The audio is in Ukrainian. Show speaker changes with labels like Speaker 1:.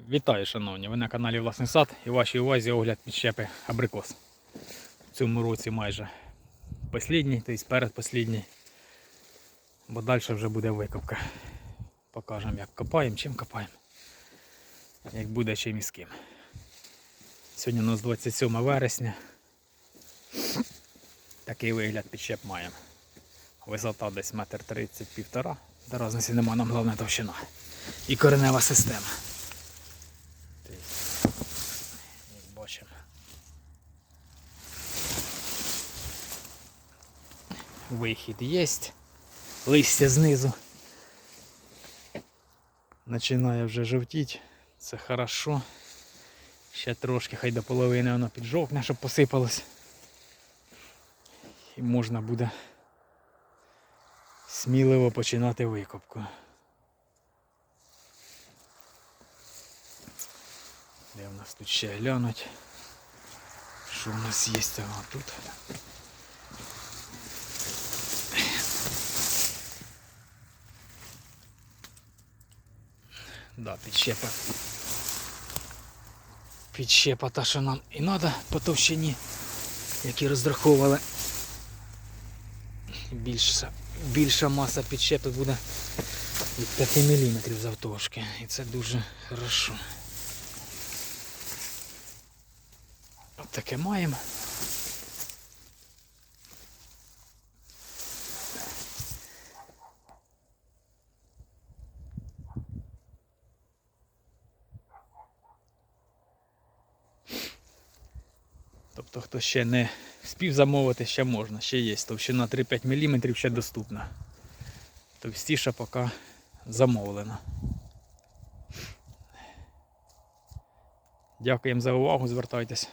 Speaker 1: Вітаю, шановні! Ви на каналі Власний сад і вашій увазі огляд підщепи абрикос. В цьому році майже послідній, тобто передпослідній. Бо далі вже буде викопка. Покажемо, як копаємо, чим копаємо. Як буде чим і з ким. Сьогодні у нас 27 вересня. Такий вигляд підщеп маємо. Висота десь метр тридцять півтора. Та різниці нема, нам головне товщина. І коренева система. Тобто, Як бачимо. Вихід є. Листя знизу. Починає вже жовтіти. Це хорошо. Ще трошки, хай до половини воно піджовкне, щоб посипалось. І можна буде сміливо починати викопку. Де в нас тут ще глянуть? Що в нас є ага, тут? Да, підщепа. Підщепа та, що нам і треба по товщині, які розраховували. Більша, більша маса підщепи буде від 5 мм завтовшки. І це дуже хорошо. Таке маємо. Тобто, хто ще не спів замовити, ще можна, ще є. Товщина 3-5 мм ще доступна. Товстіша поки замовлена. Дякуємо за увагу, звертайтесь.